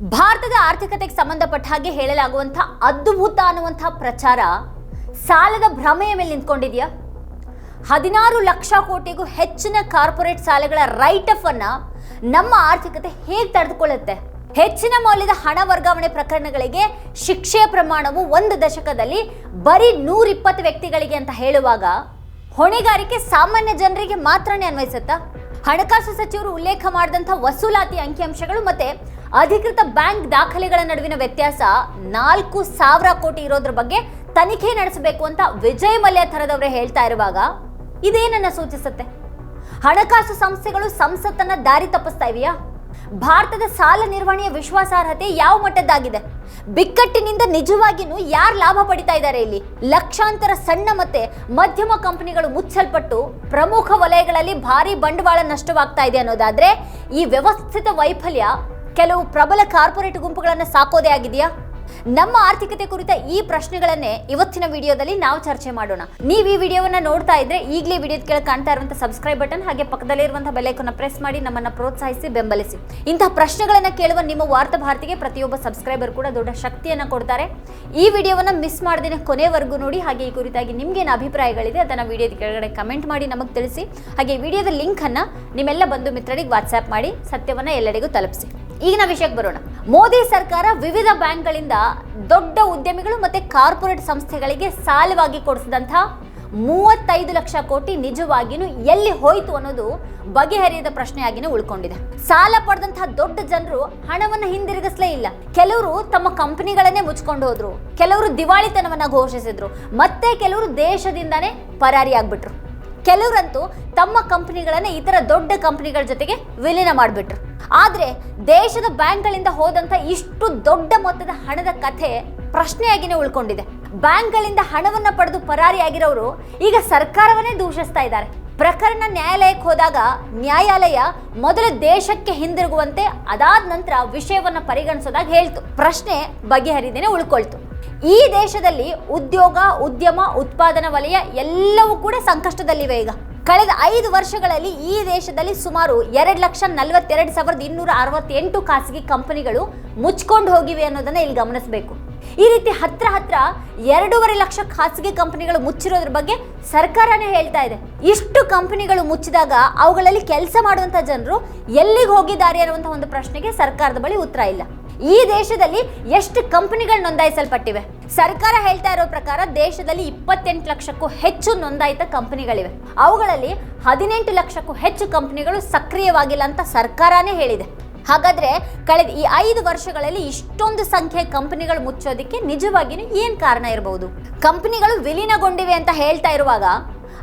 ಭಾರತದ ಆರ್ಥಿಕತೆಗೆ ಸಂಬಂಧಪಟ್ಟ ಹಾಗೆ ಹೇಳಲಾಗುವಂಥ ಅದ್ಭುತ ಅನ್ನುವಂಥ ಪ್ರಚಾರ ಸಾಲದ ಭ್ರಮೆಯ ಮೇಲೆ ನಿಂತ್ಕೊಂಡಿದೆಯಾ? ಹದಿನಾರು ಲಕ್ಷ ಕೋಟಿಗೂ ಹೆಚ್ಚಿನ ಕಾರ್ಪೊರೇಟ್ ಸಾಲಗಳ ರೈಟ್ ಅಫ್ ಅನ್ನ ನಮ್ಮ ಆರ್ಥಿಕತೆ ಹೇಗೆ ತಡೆದುಕೊಳ್ಳುತ್ತೆ? ಹೆಚ್ಚಿನ ಮೌಲ್ಯದ ಹಣ ವರ್ಗಾವಣೆ ಪ್ರಕರಣಗಳಿಗೆ ಶಿಕ್ಷೆಯ ಪ್ರಮಾಣವು ಒಂದು ದಶಕದಲ್ಲಿ ಬರೀ ನೂರಿಪ್ಪತ್ತು ವ್ಯಕ್ತಿಗಳಿಗೆ ಅಂತ ಹೇಳುವಾಗ ಹೊಣೆಗಾರಿಕೆ ಸಾಮಾನ್ಯ ಜನರಿಗೆ ಮಾತ್ರನೇ ಅನ್ವಯಿಸುತ್ತಾ? ಹಣಕಾಸು ಸಚಿವರು ಉಲ್ಲೇಖ ಮಾಡಿದಂಥ ವಸೂಲಾತಿ ಅಂಕಿಅಂಶಗಳು ಮತ್ತೆ ಅಧಿಕೃತ ಬ್ಯಾಂಕ್ ದಾಖಲೆಗಳ ನಡುವಿನ ವ್ಯತ್ಯಾಸ ನಾಲ್ಕು ಸಾವಿರ ಕೋಟಿ ಇರೋದ್ರ ಬಗ್ಗೆ ತನಿಖೆ ನಡೆಸಬೇಕು ಅಂತ ವಿಜಯ್ ಮಲ್ಯ ಥರದವರೇ ಹೇಳ್ತಾ ಇರುವಾಗ ಇದೇನನ್ನ ಸೂಚಿಸುತ್ತೆ. ಹಣಕಾಸು ಸಂಸ್ಥೆಗಳು ಸಂಸತ್ತನ್ನ ದಾರಿ ತಪ್ಪಿಸ್ತಾ ಇವೆಯಾ? ಭಾರತದ ಸಾಲ ನಿರ್ವಹಣೆಯ ವಿಶ್ವಾಸಾರ್ಹತೆ ಯಾವ ಮಟ್ಟದ್ದಾಗಿದೆ? ಬಿಕ್ಕಟ್ಟಿನಿಂದ ನಿಜವಾಗಿಯೂ ಯಾರು ಲಾಭ ಪಡಿತಾ ಇದ್ದಾರೆ ಇಲ್ಲಿ? ಲಕ್ಷಾಂತರ ಸಣ್ಣ ಮತ್ತೆ ಮಧ್ಯಮ ಕಂಪನಿಗಳು ಮುಚ್ಚಲ್ಪಟ್ಟು ಪ್ರಮುಖ ವಲಯಗಳಲ್ಲಿ ಭಾರಿ ಬಂಡವಾಳ ನಷ್ಟವಾಗ್ತಾ ಇದೆ ಅನ್ನೋದಾದ್ರೆ ಈ ವ್ಯವಸ್ಥಿತ ವೈಫಲ್ಯ ಕೆಲವು ಪ್ರಬಲ ಕಾರ್ಪೊರೇಟ್ ಗುಂಪುಗಳನ್ನು ಸಾಕೋದೇ ಆಗಿದೆಯಾ? ನಮ್ಮ ಆರ್ಥಿಕತೆ ಕುರಿತ ಈ ಪ್ರಶ್ನೆಗಳನ್ನೇ ಇವತ್ತಿನ ವಿಡಿಯೋದಲ್ಲಿ ನಾವು ಚರ್ಚೆ ಮಾಡೋಣ. ನೀವು ಈ ವಿಡಿಯೋವನ್ನ ನೋಡ್ತಾ ಇದ್ರೆ ಈಗಲೇ ವಿಡಿಯೋದ ಕೆಳಗೆ ಕಾಣ್ತಾ ಇರುವಂತಹ ಸಬ್ಸ್ಕ್ರೈಬ್ ಬಟನ್ ಹಾಗೆ ಪಕ್ಕದಲ್ಲಿರುವಂಥ ಬೆಲೈಕನ್ನ ಪ್ರೆಸ್ ಮಾಡಿ ನಮ್ಮನ್ನ ಪ್ರೋತ್ಸಾಹಿಸಿ, ಬೆಂಬಲಿಸಿ. ಇಂತಹ ಪ್ರಶ್ನೆಗಳನ್ನು ಕೇಳುವ ನಿಮ್ಮ ವಾರ್ತಾ ಭಾರತಿಗೆ ಪ್ರತಿಯೊಬ್ಬ ಸಬ್ಸ್ಕ್ರೈಬರ್ ಕೂಡ ದೊಡ್ಡ ಶಕ್ತಿಯನ್ನು ಕೊಡ್ತಾರೆ. ಈ ವಿಡಿಯೋವನ್ನ ಮಿಸ್ ಮಾಡದೇನೆ ಕೊನೆವರೆಗೂ ನೋಡಿ, ಹಾಗೆ ಈ ಕುರಿತಾಗಿ ನಿಮ್ಗೇನು ಅಭಿಪ್ರಾಯಗಳಿದೆ ಅದನ್ನ ವಿಡಿಯೋದ ಕೆಳಗಡೆ ಕಮೆಂಟ್ ಮಾಡಿ ನಮಗೆ ತಿಳಿಸಿ. ಹಾಗೆ ವಿಡಿಯೋದ ಲಿಂಕನ್ನು ನಿಮ್ಮೆಲ್ಲ ಬಂಧು ಮಿತ್ರರಿಗೆ ವಾಟ್ಸ್ಆ್ಯಪ್ ಮಾಡಿ, ಸತ್ಯವನ್ನು ಎಲ್ಲರಿಗೂ ತಲುಪಿಸಿ. ಈಗಿನ ವಿಷಯಕ್ಕೆ ಬರೋಣ. ಮೋದಿ ಸರ್ಕಾರ ವಿವಿಧ ಬ್ಯಾಂಕ್ಗಳಿಂದ ದೊಡ್ಡ ಉದ್ಯಮಿಗಳು ಮತ್ತೆ ಕಾರ್ಪೊರೇಟ್ ಸಂಸ್ಥೆಗಳಿಗೆ ಸಾಲವಾಗಿ ಕೊಡಿಸಿದಂಥ ಮೂವತ್ತೈದು ಲಕ್ಷ ಕೋಟಿ ನಿಜವಾಗಿಯೂ ಎಲ್ಲಿ ಹೋಯಿತು ಅನ್ನೋದು ಬಗೆಹರಿಯದ ಪ್ರಶ್ನೆಯಾಗಿನೇ ಉಳ್ಕೊಂಡಿದೆ. ಸಾಲ ಪಡೆದಂತಹ ದೊಡ್ಡ ಜನರು ಹಣವನ್ನು ಹಿಂದಿರುಗಿಸಲೇ ಇಲ್ಲ. ಕೆಲವರು ತಮ್ಮ ಕಂಪನಿಗಳನ್ನೇ ಮುಚ್ಕೊಂಡು ಹೋದ್ರು. ಕೆಲವರು ದಿವಾಳಿತನವನ್ನ ಘೋಷಿಸಿದ್ರು. ಮತ್ತೆ ಕೆಲವರು ದೇಶದಿಂದಾನೇ ಪರಾರಿಯಾಗ್ಬಿಟ್ರು. ಕೆಲವರಂತೂ ತಮ್ಮ ಕಂಪನಿಗಳನ್ನ ಇತರ ದೊಡ್ಡ ಕಂಪನಿಗಳ ಜೊತೆಗೆ ವಿಲೀನ ಮಾಡಿಬಿಟ್ರು. ಆದರೆ ದೇಶದ ಬ್ಯಾಂಕ್ಗಳಿಂದ ಹೋದಂಥ ಇಷ್ಟು ದೊಡ್ಡ ಮೊತ್ತದ ಹಣದ ಕಥೆ ಪ್ರಶ್ನೆಯಾಗಿನೇ ಉಳ್ಕೊಂಡಿದೆ. ಬ್ಯಾಂಕ್ಗಳಿಂದ ಹಣವನ್ನು ಪಡೆದು ಪರಾರಿಯಾಗಿರೋರು ಈಗ ಸರ್ಕಾರವನ್ನೇ ದೂಷಿಸ್ತಾ ಇದ್ದಾರೆ. ಪ್ರಕರಣ ನ್ಯಾಯಾಲಯಕ್ಕೆ ಹೋದಾಗ ನ್ಯಾಯಾಲಯ ಮೊದಲು ದೇಶಕ್ಕೆ ಹಿಂದಿರುಗುವಂತೆ ಅದಾದ ನಂತರ ವಿಷಯವನ್ನು ಪರಿಗಣಿಸೋದಾಗಿ ಹೇಳ್ತು. ಪ್ರಶ್ನೆ ಬಗೆಹರಿದೇನೆ ಉಳ್ಕೊಳ್ತು. ಈ ದೇಶದಲ್ಲಿ ಉದ್ಯೋಗ, ಉದ್ಯಮ, ಉತ್ಪಾದನಾ ವಲಯ ಎಲ್ಲವೂ ಕೂಡ ಸಂಕಷ್ಟದಲ್ಲಿವೆ ಈಗ. ಕಳೆದ ಐದು ವರ್ಷಗಳಲ್ಲಿ ಈ ದೇಶದಲ್ಲಿ ಸುಮಾರು ಎರಡು ಲಕ್ಷ ನಲವತ್ತೆರಡು ಸಾವಿರದ ಇನ್ನೂರ ಅರವತ್ತೆಂಟು ಖಾಸಗಿ ಕಂಪನಿಗಳು ಮುಚ್ಕೊಂಡು ಹೋಗಿವೆ ಅನ್ನೋದನ್ನ ಇಲ್ಲಿ ಗಮನಿಸಬೇಕು. ಈ ರೀತಿ ಹತ್ರ ಹತ್ರ ಎರಡೂವರೆ ಲಕ್ಷ ಖಾಸಗಿ ಕಂಪನಿಗಳು ಮುಚ್ಚಿರೋದ್ರ ಬಗ್ಗೆ ಸರ್ಕಾರನೇ ಹೇಳ್ತಾ ಇದೆ. ಇಷ್ಟು ಕಂಪನಿಗಳು ಮುಚ್ಚಿದಾಗ ಅವುಗಳಲ್ಲಿ ಕೆಲಸ ಮಾಡುವಂತ ಜನರು ಎಲ್ಲಿಗೆ ಹೋಗಿದ್ದಾರೆ ಅನ್ನುವಂಥ ಒಂದು ಪ್ರಶ್ನೆಗೆ ಸರ್ಕಾರದ ಬಳಿ ಉತ್ತರ ಇಲ್ಲ. ಈ ದೇಶದಲ್ಲಿ ಎಷ್ಟು ಕಂಪನಿಗಳು ನೋಂದಾಯಿಸಲ್ಪಟ್ಟಿವೆ? ಸರ್ಕಾರ ಹೇಳ್ತಾ ಇರೋ ಪ್ರಕಾರ ದೇಶದಲ್ಲಿ ಇಪ್ಪತ್ತೆಂಟು ಲಕ್ಷಕ್ಕೂ ಹೆಚ್ಚು ನೋಂದಾಯಿತ ಕಂಪನಿಗಳಿವೆ. ಅವುಗಳಲ್ಲಿ ಹದಿನೆಂಟು ಲಕ್ಷಕ್ಕೂ ಹೆಚ್ಚು ಕಂಪನಿಗಳು ಸಕ್ರಿಯವಾಗಿಲ್ಲ ಅಂತ ಸರ್ಕಾರನೇ ಹೇಳಿದೆ. ಹಾಗಾದ್ರೆ ಕಳೆದ ಈ ಐದು ವರ್ಷಗಳಲ್ಲಿ ಇಷ್ಟೊಂದು ಸಂಖ್ಯೆ ಕಂಪನಿಗಳು ಮುಚ್ಚೋದಕ್ಕೆ ನಿಜವಾಗಿಯೂ ಏನ್ ಕಾರಣ ಇರಬಹುದು ಕಂಪನಿಗಳು ವಿಲೀನಗೊಂಡಿವೆ ಅಂತ ಹೇಳ್ತಾ ಇರುವಾಗ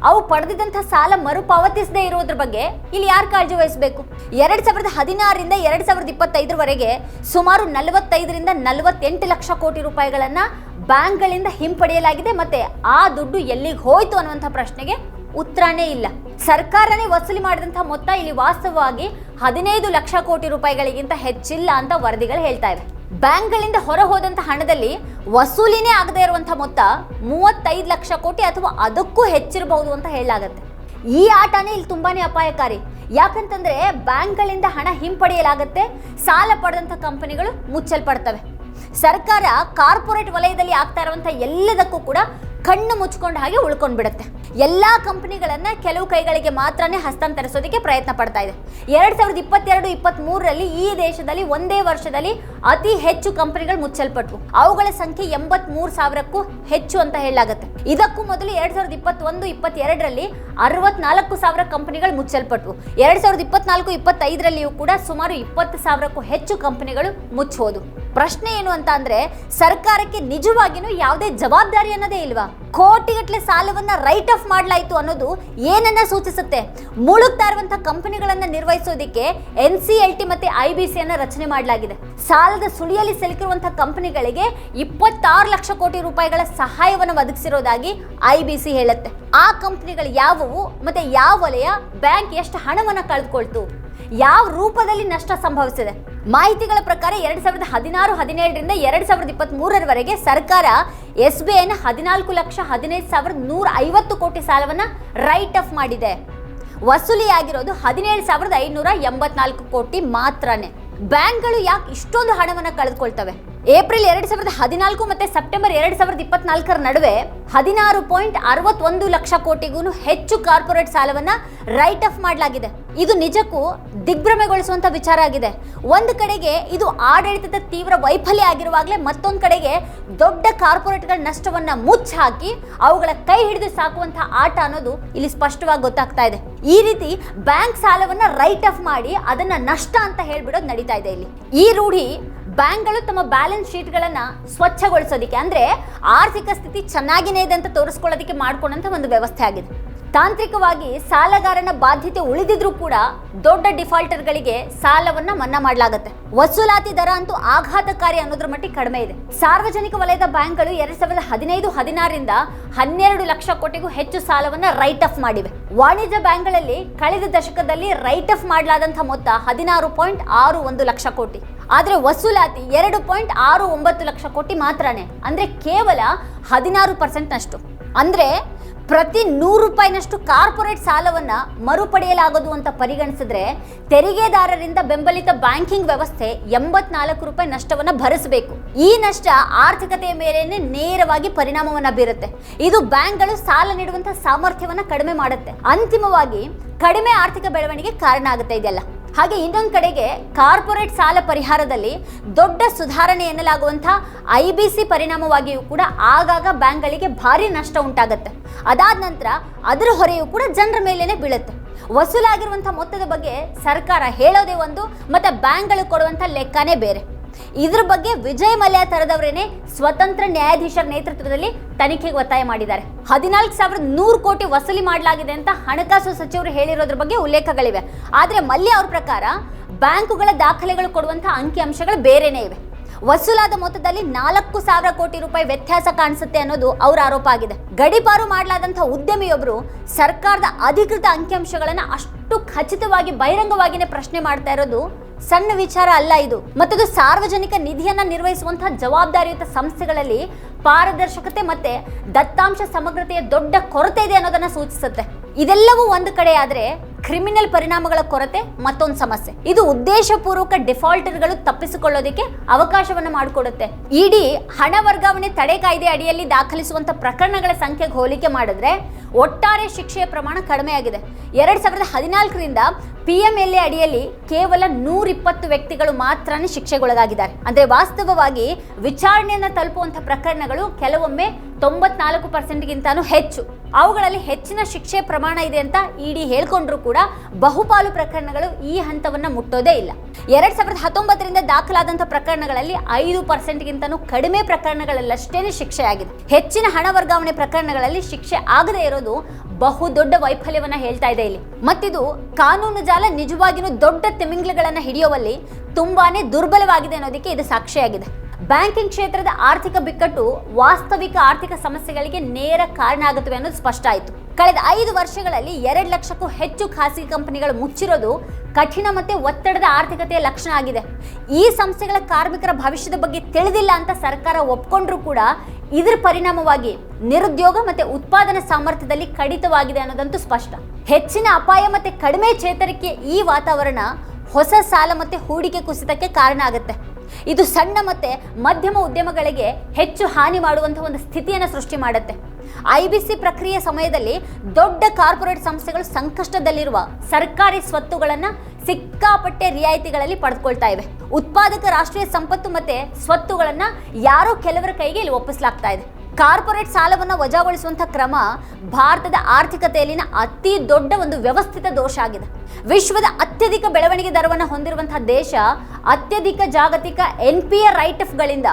ಅವು ಪಡೆದಿದ್ದಂಥ ಸಾಲ ಮರುಪಾವತಿಸದೇ ಇರೋದ್ರ ಬಗ್ಗೆ ಇಲ್ಲಿ ಯಾರು ಕಾಳಜಿ ವಹಿಸಬೇಕು? ಎರಡ್ ಸಾವಿರದ ಹದಿನಾರರಿಂದ ಎರಡ್ ಸಾವಿರದ ಇಪ್ಪತ್ತೈದರವರೆಗೆ ಸುಮಾರು ನಲವತ್ತೈದರಿಂದ ನಲವತ್ತೆಂಟು ಲಕ್ಷ ಕೋಟಿ ರೂಪಾಯಿಗಳನ್ನ ಬ್ಯಾಂಕ್ಗಳಿಂದ ಹಿಂಪಡೆಯಲಾಗಿದೆ ಮತ್ತೆ ಆ ದುಡ್ಡು ಎಲ್ಲಿಗೆ ಹೋಯ್ತು ಅನ್ನುವಂಥ ಪ್ರಶ್ನೆಗೆ ಉತ್ತರನೇ ಇಲ್ಲ. ಸರ್ಕಾರನೇ ವಸೂಲಿ ಮಾಡಿದಂಥ ಮೊತ್ತ ಇಲ್ಲಿ ವಾಸ್ತವವಾಗಿ ಹದಿನೈದು ಲಕ್ಷ ಕೋಟಿ ರೂಪಾಯಿಗಳಿಗಿಂತ ಹೆಚ್ಚಿಲ್ಲ ಅಂತ ವರದಿಗಳು ಹೇಳ್ತಾ ಇವೆ. ಬ್ಯಾಂಕ್ಗಳಿಂದ ಹೊರ ಹೋದಂಥ ಹಣದಲ್ಲಿ ವಸೂಲಿನೇ ಆಗದೇ ಇರುವಂಥ ಮೊತ್ತ ಮೂವತ್ತೈದು ಲಕ್ಷ ಕೋಟಿ ಅಥವಾ ಅದಕ್ಕೂ ಹೆಚ್ಚಿರಬಹುದು ಅಂತ ಹೇಳಲಾಗತ್ತೆ. ಈ ಆಟನೇ ಇಲ್ಲಿ ತುಂಬಾನೇ ಅಪಾಯಕಾರಿ. ಯಾಕಂತಂದ್ರೆ ಬ್ಯಾಂಕ್ಗಳಿಂದ ಹಣ ಹಿಂಪಡೆಯಲಾಗತ್ತೆ, ಸಾಲ ಪಡೆದಂಥ ಕಂಪನಿಗಳು ಮುಚ್ಚಲ್ಪಡ್ತವೆ. ಸರ್ಕಾರ ಕಾರ್ಪೊರೇಟ್ ವಲಯದಲ್ಲಿ ಆಗ್ತಾ ಇರುವಂಥ ಎಲ್ಲದಕ್ಕೂ ಕೂಡ ಕಣ್ಣು ಮುಚ್ಕೊಂಡು ಹಾಗೆ ಉಳ್ಕೊಂಡು ಎಲ್ಲ ಕಂಪ್ನಿಗಳನ್ನು ಕೆಲವು ಕೈಗಳಿಗೆ ಮಾತ್ರನೇ ಹಸ್ತಾಂತರಿಸೋದಕ್ಕೆ ಪ್ರಯತ್ನ ಪಡ್ತಾ ಇದೆ. ಎರಡು ಸಾವಿರದ ಇಪ್ಪತ್ತೆರಡು ಇಪ್ಪತ್ತ್ಮೂರರಲ್ಲಿ ಈ ದೇಶದಲ್ಲಿ ಒಂದೇ ವರ್ಷದಲ್ಲಿ ಅತಿ ಹೆಚ್ಚು ಕಂಪನಿಗಳು ಮುಚ್ಚಲ್ಪಟ್ವು. ಅವುಗಳ ಸಂಖ್ಯೆ ಎಂಬತ್ ಮೂರು ಸಾವಿರಕ್ಕೂ ಹೆಚ್ಚು ಅಂತ ಹೇಳಲಾಗುತ್ತೆ. ಇದಕ್ಕೂ ಮೊದಲು ಎರಡು ಸಾವಿರದ ಇಪ್ಪತ್ತೊಂದು, ಇಪ್ಪತ್ತೆರಡರಲ್ಲಿ ಅರವತ್ನಾಲ್ಕು ಸಾವಿರ ಕಂಪನಿಗಳು ಮುಚ್ಚಲ್ಪಟ್ವು. ಎರಡು ಸಾವಿರದ ಇಪ್ಪತ್ನಾಲ್ಕು, ಇಪ್ಪತ್ತೈದರಲ್ಲಿಯೂ ಕೂಡ ಸುಮಾರು ಇಪ್ಪತ್ತು ಸಾವಿರಕ್ಕೂ ಹೆಚ್ಚು ಕಂಪನಿಗಳು ಮುಚ್ಚೋದು. ಪ್ರಶ್ನೆ ಏನು ಅಂತ ಅಂದರೆ, ಸರ್ಕಾರಕ್ಕೆ ನಿಜವಾಗಿಯೂ ಯಾವುದೇ ಜವಾಬ್ದಾರಿ ಅನ್ನೋದೇ ಇಲ್ವಾ? ಕೋಟಿಗಟ್ಟಲೆ ಸಾಲವನ್ನ ರೈಟ್ ಆಫ್ ಮಾಡಲಾಯಿತು ಅನ್ನೋದು ಏನನ್ನ ಸೂಚಿಸುತ್ತೆ? ಮುಳುಗ್ತಾ ಇರುವಂತಹ ಕಂಪನಿಗಳನ್ನ ನಿರ್ವಹಿಸೋದಕ್ಕೆ ಎನ್ ಸಿ ಎಲ್ ಟಿ ಮತ್ತೆ ಐ ಬಿ ಸಿಯನ್ನು ರಚನೆ ಮಾಡಲಾಗಿದೆ. ಸಾಲದ ಸುಳಿಯಲ್ಲಿ ಸಿಲುಕಿರುವಂಥ ಕಂಪನಿಗಳಿಗೆ ಇಪ್ಪತ್ತಾರು ಲಕ್ಷ ಕೋಟಿ ರೂಪಾಯಿಗಳ ಸಹಾಯವನ್ನು ಒದಗಿಸಿರೋದಾಗಿ ಐ ಬಿ ಸಿ ಹೇಳುತ್ತೆ. ಆ ಕಂಪನಿಗಳು ಯಾವುವು ಮತ್ತೆ ಯಾವ ವಲಯ, ಬ್ಯಾಂಕ್ ಎಷ್ಟು ಹಣವನ್ನು ಕಳೆದುಕೊಳ್ತು? ಯಾವ ರೂಪದಲ್ಲಿ ನಷ್ಟ ಸಂಭವಿಸಿದೆ? ಮಾಹಿತಿಗಳ ಪ್ರಕಾರ ಎರಡ್ ಸಾವಿರದ ಹದಿನಾರು, ಹದಿನೇಳರಿಂದ ಎರಡ್ ಸಾವಿರದ ಇಪ್ಪತ್ತ್ ಮೂರರವರೆಗೆ ಸರ್ಕಾರ ಎಸ್ ಬಿ ಐನ ಹದಿನಾಲ್ಕು ಲಕ್ಷ ಹದಿನೈದು ಸಾವಿರದ ನೂರ ಐವತ್ತು ಕೋಟಿ ಸಾಲವನ್ನ ರೈಟ್ ಆಫ್ ಮಾಡಿದೆ. ವಸೂಲಿಯಾಗಿರೋದು ಹದಿನೇಳು ಸಾವಿರದ ಐನೂರ ಎಂಬತ್ನಾಲ್ಕು ಕೋಟಿ ಮಾತ್ರನೇ. ಬ್ಯಾಂಕ್ಗಳು ಯಾಕೆ ಇಷ್ಟೊಂದು ಹಣವನ್ನು ಕಳೆದುಕೊಳ್ತವೆ? ಏಪ್ರಿಲ್ ಎರಡು ಸಾವಿರದ ಹದಿನಾಲ್ಕು ಮತ್ತೆ ಸೆಪ್ಟೆಂಬರ್ ಎರಡು ಸಾವಿರದ ಇಪ್ಪತ್ನಾಲ್ಕರ ನಡುವೆ ಹದಿನಾರು ಪಾಯಿಂಟ್ ಅರವತ್ತೊಂದು ಲಕ್ಷ ಕೋಟಿಗೂ ಹೆಚ್ಚು ಕಾರ್ಪೊರೇಟ್ ಸಾಲವನ್ನ ರೈಟ್ ಆಫ್ ಮಾಡಲಾಗಿದೆ. ಇದು ನಿಜಕ್ಕೂ ದಿಗ್ಭ್ರಮೆಗೊಳಿಸುವಂತ ವಿಚಾರ ಆಗಿದೆ. ಒಂದು ಕಡೆಗೆ ಇದು ಆಡಳಿತದ ತೀವ್ರ ವೈಫಲ್ಯ ಆಗಿರುವಾಗಲೇ ಮತ್ತೊಂದು ಕಡೆಗೆ ದೊಡ್ಡ ಕಾರ್ಪೊರೇಟ್ಗಳ ನಷ್ಟವನ್ನ ಮುಚ್ಚಾಕಿ ಅವುಗಳ ಕೈ ಹಿಡಿದು ಸಾಕುವಂತಹ ಆಟ ಅನ್ನೋದು ಇಲ್ಲಿ ಸ್ಪಷ್ಟವಾಗಿ ಗೊತ್ತಾಗ್ತಾ ಇದೆ. ಈ ರೀತಿ ಬ್ಯಾಂಕ್ ಸಾಲವನ್ನ ರೈಟ್ ಆಫ್ ಮಾಡಿ ಅದನ್ನ ನಷ್ಟ ಅಂತ ಹೇಳ್ಬಿಡೋದು ನಡೀತಾ ಇದೆ ಇಲ್ಲಿ. ಈ ರೂಢಿ ಬ್ಯಾಂಕ್ಗಳು ತಮ್ಮ ಬ್ಯಾಲೆನ್ಸ್ ಶೀಟ್ಗಳನ್ನು ಸ್ವಚ್ಛಗೊಳಿಸೋದಕ್ಕೆ, ಅಂದ್ರೆ ಆರ್ಥಿಕ ಸ್ಥಿತಿ ಚೆನ್ನಾಗಿನೇ ಇದೆ ಅಂತ ತೋರಿಸ್ಕೊಳ್ಳೋದಕ್ಕೆ ಮಾಡ್ಕೊಂಡಂತ ಒಂದು ವ್ಯವಸ್ಥೆ ಆಗಿದೆ. ತಾಂತ್ರಿಕವಾಗಿ ಸಾಲಗಾರನ ಬಾಧ್ಯತೆ ಉಳಿದಿದ್ರೂ ಕೂಡ ದೊಡ್ಡ ಡಿಫಾಲ್ಟರ್ಗಳಿಗೆ ಸಾಲವನ್ನ ಮನ್ನಾ ಮಾಡಲಾಗುತ್ತೆ. ವಸೂಲಾತಿ ದರ ಅಂತೂ ಆಘಾತಕಾರಿ ಅನ್ನೋದ್ರ ಮಟ್ಟಿಗೆ ಕಡಿಮೆ ಇದೆ. ಸಾರ್ವಜನಿಕ ವಲಯದ ಬ್ಯಾಂಕ್ಗಳು ಎರಡ್ ಸಾವಿರದ ಹದಿನೈದು, ಹದಿನಾರರಿಂದ ಹನ್ನೆರಡು ಲಕ್ಷ ಕೋಟಿಗೂ ಹೆಚ್ಚು ಸಾಲವನ್ನ ರೈಟ್ ಆಫ್ ಮಾಡಿವೆ. ವಾಣಿಜ್ಯ ಬ್ಯಾಂಕ್ಗಳಲ್ಲಿ ಕಳೆದ ದಶಕದಲ್ಲಿ ರೈಟ್ ಆಫ್ ಮಾಡಲಾದಂತಹ ಮೊತ್ತ ಹದಿನಾರು ಪಾಯಿಂಟ್ ಆರು ಒಂದು ಲಕ್ಷ ಕೋಟಿ. ಆದ್ರೆ ವಸೂಲಾತಿ ಎರಡು ಪಾಯಿಂಟ್ ಆರು ಒಂಬತ್ತು ಲಕ್ಷ ಕೋಟಿ ಮಾತ್ರನೇ. ಅಂದರೆ ಕೇವಲ ಹದಿನಾರು ಪರ್ಸೆಂಟ್ನಷ್ಟು ಅಂದರೆ ಪ್ರತಿ ನೂರು ರೂಪಾಯಿನಷ್ಟು ಕಾರ್ಪೊರೇಟ್ ಸಾಲವನ್ನು ಮರುಪಡೆಯಲಾಗದು ಅಂತ ಪರಿಗಣಿಸಿದ್ರೆ ತೆರಿಗೆದಾರರಿಂದ ಬೆಂಬಲಿತ ಬ್ಯಾಂಕಿಂಗ್ ವ್ಯವಸ್ಥೆ ಎಂಬತ್ನಾಲ್ಕು ರೂಪಾಯಿ ನಷ್ಟವನ್ನು ಭರಿಸಬೇಕು. ಈ ನಷ್ಟ ಆರ್ಥಿಕತೆಯ ಮೇಲೇನೆ ನೇರವಾಗಿ ಪರಿಣಾಮವನ್ನು ಬೀರುತ್ತೆ. ಇದು ಬ್ಯಾಂಕ್ಗಳು ಸಾಲ ನೀಡುವಂಥ ಸಾಮರ್ಥ್ಯವನ್ನು ಕಡಿಮೆ ಮಾಡುತ್ತೆ. ಅಂತಿಮವಾಗಿ ಕಡಿಮೆ ಆರ್ಥಿಕ ಬೆಳವಣಿಗೆ ಕಾರಣ ಆಗುತ್ತೆ ಇದೆಲ್ಲ. ಹಾಗೆ ಇನ್ನೊಂದು ಕಡೆಗೆ ಕಾರ್ಪೊರೇಟ್ ಸಾಲ ಪರಿಹಾರದಲ್ಲಿ ದೊಡ್ಡ ಸುಧಾರಣೆ ಎನ್ನಲಾಗುವಂಥ ಐ ಬಿ ಸಿ ಪರಿಣಾಮವಾಗಿಯೂ ಕೂಡ ಆಗಾಗ ಬ್ಯಾಂಕ್ಗಳಿಗೆ ಭಾರಿ ನಷ್ಟ ಉಂಟಾಗುತ್ತೆ. ಅದಾದ ನಂತರ ಅದರ ಹೊರೆಯೂ ಕೂಡ ಜನರ ಮೇಲೇನೆ ಬೀಳುತ್ತೆ. ವಸೂಲಾಗಿರುವಂಥ ಮೊತ್ತದ ಬಗ್ಗೆ ಸರ್ಕಾರ ಹೇಳೋದೇ ಒಂದು, ಮತ್ತೆ ಬ್ಯಾಂಕ್ಗಳು ಕೊಡುವಂಥ ಲೆಕ್ಕನೇ ಬೇರೆ. ಇದ್ರ ಬಗ್ಗೆ ವಿಜಯ್ ಮಲ್ಯ ತರದವರೇನೆ ಸ್ವತಂತ್ರ ನ್ಯಾಯಾಧೀಶರ ನೇತೃತ್ವದಲ್ಲಿ ತನಿಖೆಗೆ ಒತ್ತಾಯ ಮಾಡಿದ್ದಾರೆ. ಹದಿನಾಲ್ಕು ಸಾವಿರದ ನೂರು ಕೋಟಿ ವಸೂಲಿ ಮಾಡಲಾಗಿದೆ ಅಂತ ಹಣಕಾಸು ಸಚಿವರು ಹೇಳಿರೋದ್ರ ಬಗ್ಗೆ ಉಲ್ಲೇಖಗಳಿವೆ. ಆದರೆ ಮಲ್ಯ ಅವ್ರ ಪ್ರಕಾರ ಬ್ಯಾಂಕುಗಳ ದಾಖಲೆಗಳು ಕೊಡುವಂತಹ ಅಂಕಿಅಂಶಗಳು ಬೇರೆನೇ ಇವೆ. ವಸೂಲಾದ ಮೊತ್ತದಲ್ಲಿ ನಾಲ್ಕು ಸಾವಿರ ಕೋಟಿ ರೂಪಾಯಿ ವ್ಯತ್ಯಾಸ ಕಾಣಿಸುತ್ತೆ ಅನ್ನೋದು ಅವರ ಆರೋಪ ಆಗಿದೆ. ಗಡಿಪಾರು ಮಾಡಲಾದಂತಹ ಉದ್ಯಮಿಯೊಬ್ಬರು ಸರ್ಕಾರದ ಅಧಿಕೃತ ಅಂಕಿಅಂಶಗಳನ್ನ ಅಷ್ಟು ಖಚಿತವಾಗಿ, ಬಹಿರಂಗವಾಗಿನೇ ಪ್ರಶ್ನೆ ಮಾಡ್ತಾ ಇರೋದು ಸಣ್ಣ ವಿಚಾರ ಅಲ್ಲ ಇದು. ಮತ್ತದು ಸಾರ್ವಜನಿಕ ನಿಧಿಯನ್ನ ನಿರ್ವಹಿಸುವಂತಹ ಜವಾಬ್ದಾರಿಯುತ ಸಂಸ್ಥೆಗಳಲ್ಲಿ ಪಾರದರ್ಶಕತೆ ಮತ್ತೆ ದತ್ತಾಂಶ ಸಮಗ್ರತೆಯ ದೊಡ್ಡ ಕೊರತೆ ಇದೆ ಅನ್ನೋದನ್ನ ಸೂಚಿಸುತ್ತೆ. ಇದೆಲ್ಲವೂ ಒಂದು ಕಡೆ ಆದ್ರೆ ಕ್ರಿಮಿನಲ್ ಪರಿಣಾಮಗಳ ಕೊರತೆ, ಮತ್ತೊಂದು ಸಮಸ್ಯೆ. ಇದು ಉದ್ದೇಶಪೂರ್ವಕ ಡಿಫಾಲ್ಟರ್ಗಳು ತಪ್ಪಿಸಿಕೊಳ್ಳೋದಕ್ಕೆ ಅವಕಾಶವನ್ನು ಮಾಡಿಕೊಡುತ್ತೆ. ಇಡಿ ಹಣ ವರ್ಗಾವಣೆ ತಡೆ ಕಾಯ್ದೆ ಅಡಿಯಲ್ಲಿ ದಾಖಲಿಸುವಂತ ಪ್ರಕರಣಗಳ ಸಂಖ್ಯೆಗೆ ಹೋಲಿಕೆ ಮಾಡಿದ್ರೆ ಒಟ್ಟಾರೆ ಶಿಕ್ಷೆಯ ಪ್ರಮಾಣ ಕಡಿಮೆಯಾಗಿದೆ. ಎರಡ್ ಸಾವಿರದ ಹದಿನಾಲ್ಕರಿಂದ ಪಿ ಎಂ ಎಲ್ ಎ ಅಡಿಯಲ್ಲಿ ಕೇವಲ ನೂರಿಪ್ಪತ್ತು ವ್ಯಕ್ತಿಗಳು ಮಾತ್ರ ಶಿಕ್ಷೆಗೊಳಗಾಗಿದ್ದಾರೆ. ಅಂದ್ರೆ ವಾಸ್ತವವಾಗಿ ವಿಚಾರಣೆಯನ್ನು ತಲುಪುವಂತ ಪ್ರಕರಣಗಳು ಕೆಲವೊಮ್ಮೆ ತೊಂಬತ್ನಾಲ್ಕು ಪರ್ಸೆಂಟ್ಗಿಂತಲೂ ಹೆಚ್ಚು. ಅವುಗಳಲ್ಲಿ ಹೆಚ್ಚಿನ ಶಿಕ್ಷೆ ಪ್ರಮಾಣ ಇದೆ ಅಂತ ಇಡಿ ಹೇಳ್ಕೊಂಡ್ರು ಕೂಡ ಬಹುಪಾಲು ಪ್ರಕರಣಗಳು ಈ ಹಂತವನ್ನು ಮುಟ್ಟೋದೇ ಇಲ್ಲ. ಎರಡ್ ಸಾವಿರದ ಹತ್ತೊಂಬತ್ತರಿಂದ ದಾಖಲಾದಂಥ ಪ್ರಕರಣಗಳಲ್ಲಿ ಐದು ಪರ್ಸೆಂಟ್ಗಿಂತನೂ ಕಡಿಮೆ ಪ್ರಕರಣಗಳಲ್ಲಷ್ಟೇ ಶಿಕ್ಷೆ ಆಗಿದೆ ಹೆಚ್ಚಿನ ಹಣ ವರ್ಗಾವಣೆ ಪ್ರಕರಣಗಳಲ್ಲಿ ಶಿಕ್ಷೆ ಆಗದೇ ಇರೋದು ಬಹುದೊಡ್ಡ ವೈಫಲ್ಯವನ್ನ ಹೇಳ್ತಾ ಇದೆ ಇಲ್ಲಿ. ಮತ್ತಿದು ಕಾನೂನು ಜಾಲ ನಿಜವಾಗಿಯೂ ದೊಡ್ಡ ತಿಮಿಂಗ್ಲಗಳನ್ನ ಹಿಡಿಯುವಲ್ಲಿ ತುಂಬಾನೇ ದುರ್ಬಲವಾಗಿದೆ ಅನ್ನೋದಕ್ಕೆ ಇದು ಸಾಕ್ಷಿಯಾಗಿದೆ. ಬ್ಯಾಂಕಿಂಗ್ ಕ್ಷೇತ್ರದ ಆರ್ಥಿಕ ಬಿಕ್ಕಟ್ಟು ವಾಸ್ತವಿಕ ಆರ್ಥಿಕ ಸಮಸ್ಯೆಗಳಿಗೆ ನೇರ ಕಾರಣ ಆಗುತ್ತವೆ ಅನ್ನೋದು ಸ್ಪಷ್ಟ ಆಯಿತು. ಕಳೆದ ಐದು ವರ್ಷಗಳಲ್ಲಿ ಎರಡು ಲಕ್ಷಕ್ಕೂ ಹೆಚ್ಚು ಖಾಸಗಿ ಕಂಪನಿಗಳು ಮುಚ್ಚಿರೋದು ಕಠಿಣ ಮತ್ತೆ ಒತ್ತಡದ ಆರ್ಥಿಕತೆಯ ಲಕ್ಷಣ ಆಗಿದೆ. ಈ ಸಂಸ್ಥೆಗಳ ಕಾರ್ಮಿಕರ ಭವಿಷ್ಯದ ಬಗ್ಗೆ ತಿಳಿದಿಲ್ಲ ಅಂತ ಸರ್ಕಾರ ಒಪ್ಕೊಂಡ್ರೂ ಕೂಡ ಇದರ ಪರಿಣಾಮವಾಗಿ ನಿರುದ್ಯೋಗ ಮತ್ತೆ ಉತ್ಪಾದನಾ ಸಾಮರ್ಥ್ಯದಲ್ಲಿ ಕಡಿತವಾಗಿದೆ ಅನ್ನೋದಂತೂ ಸ್ಪಷ್ಟ. ಹೆಚ್ಚಿನ ಅಪಾಯ ಮತ್ತೆ ಕಡಿಮೆ ಚೇತರಿಕೆ ಈ ವಾತಾವರಣ ಹೊಸ ಸಾಲ ಮತ್ತೆ ಹೂಡಿಕೆ ಕುಸಿತಕ್ಕೆ ಕಾರಣ ಆಗುತ್ತೆ. ಇದು ಸಣ್ಣ ಮತ್ತು ಮಧ್ಯಮ ಉದ್ಯಮಗಳಿಗೆ ಹೆಚ್ಚು ಹಾನಿ ಮಾಡುವಂಥ ಒಂದು ಸ್ಥಿತಿಯನ್ನು ಸೃಷ್ಟಿ ಮಾಡುತ್ತೆ. ಐ ಬಿ ಸಿ ಪ್ರಕ್ರಿಯೆ ಸಮಯದಲ್ಲಿ ದೊಡ್ಡ ಕಾರ್ಪೊರೇಟ್ ಸಂಸ್ಥೆಗಳು ಸಂಕಷ್ಟದಲ್ಲಿರುವ ಸರ್ಕಾರಿ ಸ್ವತ್ತುಗಳನ್ನು ಸಿಕ್ಕಾಪಟ್ಟೆ ರಿಯಾಯಿತಿಗಳಲ್ಲಿ ಪಡೆದುಕೊಳ್ತಾ ಇವೆ. ಉತ್ಪಾದಕ ರಾಷ್ಟ್ರೀಯ ಸಂಪತ್ತು ಮತ್ತೆ ಸ್ವತ್ತುಗಳನ್ನು ಯಾರೋ ಕೆಲವರ ಕೈಗೆ ಇಲ್ಲಿ ಒಪ್ಪಿಸಲಾಗ್ತಾ ಇದೆ. ಕಾರ್ಪೊರೇಟ್ ಸಾಲವನ್ನು ವಜಾಗೊಳಿಸುವಂಥ ಕ್ರಮ ಭಾರತದ ಆರ್ಥಿಕತೆಯಲ್ಲಿನ ಅತಿ ದೊಡ್ಡ ಒಂದು ವ್ಯವಸ್ಥಿತ ದೋಷ ಆಗಿದೆ. ವಿಶ್ವದ ಅತ್ಯಧಿಕ ಬೆಳವಣಿಗೆ ದರವನ್ನು ಹೊಂದಿರುವಂತಹ ದೇಶ ಅತ್ಯಧಿಕ ಜಾಗತಿಕ ಎನ್ ಪಿ ಎ ರೈಟ್ ಗಳಿಂದ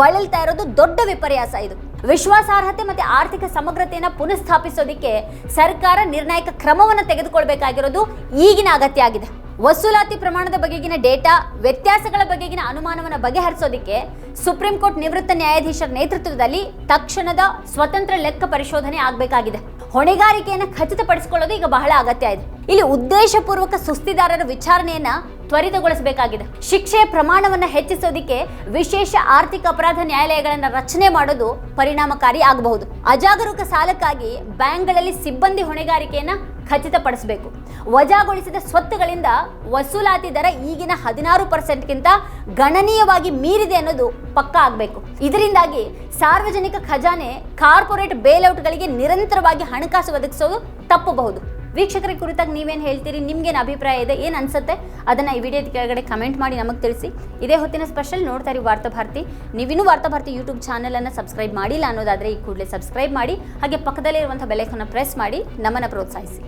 ಬಳಲ್ತಾ ಇರೋದು ದೊಡ್ಡ ವಿಪರ್ಯಾಸ ಇದು. ವಿಶ್ವಾಸಾರ್ಹತೆ ಮತ್ತು ಆರ್ಥಿಕ ಸಮಗ್ರತೆಯನ್ನು ಪುನಃಸ್ಥಾಪಿಸೋದಕ್ಕೆ ಸರ್ಕಾರ ನಿರ್ಣಾಯಕ ಕ್ರಮವನ್ನು ತೆಗೆದುಕೊಳ್ಬೇಕಾಗಿರೋದು ಈಗಿನ ಅಗತ್ಯ ಆಗಿದೆ. ವಸೂಲಾತಿ ಪ್ರಮಾಣದ ಬಗೆಗಿನ ಡೇಟಾ, ವ್ಯತ್ಯಾಸಗಳ ಬಗೆಗಿನ ಅನುಮಾನವನ್ನು ಬಗೆಹರಿಸೋದಕ್ಕೆ ಸುಪ್ರೀಂ ಕೋರ್ಟ್ ನಿವೃತ್ತ ನ್ಯಾಯಾಧೀಶರ ನೇತೃತ್ವದಲ್ಲಿ ತಕ್ಷಣದ ಸ್ವತಂತ್ರ ಲೆಕ್ಕ ಪರಿಶೋಧನೆ ಆಗಬೇಕಾಗಿದೆ. ಹೊಣೆಗಾರಿಕೆಯನ್ನು ಖಚಿತಪಡಿಸಿಕೊಳ್ಳೋದು ಈಗ ಬಹಳ ಅಗತ್ಯ ಇದೆ. ಇಲ್ಲಿ ಉದ್ದೇಶಪೂರ್ವಕ ಸುಸ್ತಿದಾರರ ವಿಚಾರಣೆಯನ್ನ ತ್ವರಿತಗೊಳಿಸಬೇಕಾಗಿದೆ. ಶಿಕ್ಷೆ ಪ್ರಮಾಣವನ್ನು ಹೆಚ್ಚಿಸೋದಿಕ್ಕೆ ವಿಶೇಷ ಆರ್ಥಿಕ ಅಪರಾಧ ನ್ಯಾಯಾಲಯಗಳನ್ನು ರಚನೆ ಮಾಡೋದು ಪರಿಣಾಮಕಾರಿ ಆಗಬಹುದು. ಅಜಾಗರೂಕ ಸಾಲಕ್ಕಾಗಿ ಬ್ಯಾಂಕ್ಗಳಲ್ಲಿ ಸಿಬ್ಬಂದಿ ಹೊಣೆಗಾರಿಕೆಯನ್ನ ಖಚಿತಪಡಿಸಬೇಕು. ವಜಾಗೊಳಿಸಿದ ಸ್ವತ್ತುಗಳಿಂದ ವಸೂಲಾತಿ ದರ ಈಗಿನ ಹದಿನಾರು ಪರ್ಸೆಂಟ್ಗಿಂತ ಗಣನೀಯವಾಗಿ ಮೀರಿದೆ ಅನ್ನೋದು ಪಕ್ಕಾ ಆಗಬೇಕು. ಇದರಿಂದಾಗಿ ಸಾರ್ವಜನಿಕ ಖಜಾನೆ ಕಾರ್ಪೊರೇಟ್ ಬೇಲ್ಔಟ್ಗಳಿಗೆ ನಿರಂತರವಾಗಿ ಹಣಕಾಸು ಒದಗಿಸೋದು ತಪ್ಪಬಹುದು. ವೀಕ್ಷಕರ ಕುರಿತಾಗಿ ನೀವೇನು ಹೇಳ್ತೀರಿ? ನಿಮ್ಗೇನು ಅಭಿಪ್ರಾಯ ಇದೆ? ಏನು ಅನ್ಸುತ್ತೆ? ಅದನ್ನು ಈ ವಿಡಿಯೋದ ಕೆಳಗಡೆ ಕಮೆಂಟ್ ಮಾಡಿ ನಮಗೆ ತಿಳಿಸಿ. ಇದೇ ಹೊತ್ತಿನ ಸ್ಪೆಷಲ್ ನೋಡ್ತಾ ಇರಿ ವಾರ್ತಾಭಾರತಿ ನೀವಿನ್ನೂ ವಾರ್ತಾಭಾರತಿ ಯೂಟ್ಯೂಬ್ ಚಾನಲನ್ನು ಸಬ್ಸ್ಕ್ರೈಬ್ ಮಾಡಿಲ್ಲ ಅನ್ನೋದಾದರೆ ಈ ಕೂಡಲೇ ಸಬ್ಸ್ಕ್ರೈಬ್ ಮಾಡಿ, ಹಾಗೆ ಪಕ್ಕದಲ್ಲಿರುವಂಥ ಬೆಲೆಕನ್ನು ಪ್ರೆಸ್ ಮಾಡಿ ನಮ್ಮನ್ನು ಪ್ರೋತ್ಸಾಹಿಸಿ.